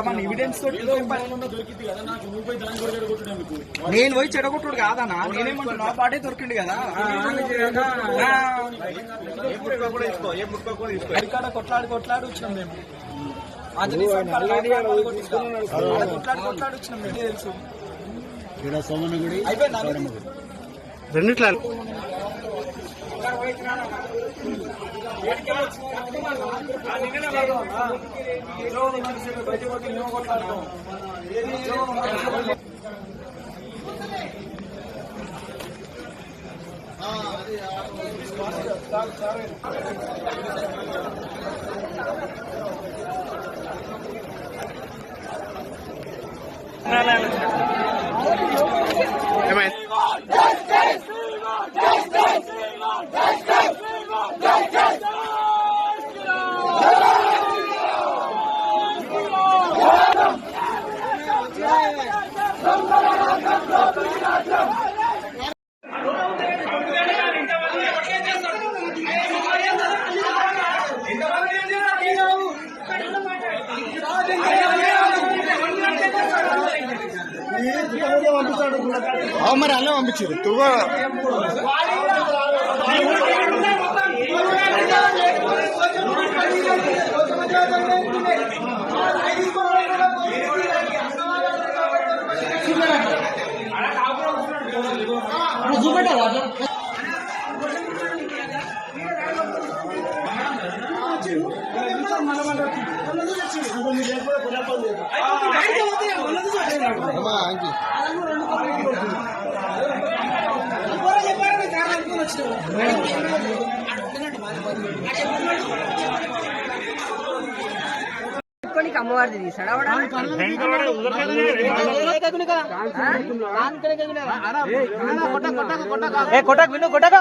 మన ఎవిడెన్స్ నేను పోయి చెడగొట్టుడు కాదన్నా నేనేమంటున్నా ఆ పాటే దొరికిండు కదా కొట్లాడి కొట్లాడి వచ్చినాం మేము కొట్లాడి వచ్చినాం మేము తెలుసు అయిపోయిందా రెండిట్లా Come on. ఏమైంది మరి అల్లే పంపించారు తువ్వ కొనికి అమ్మవారిది తీసాడు కొట్టక విను కొట్టక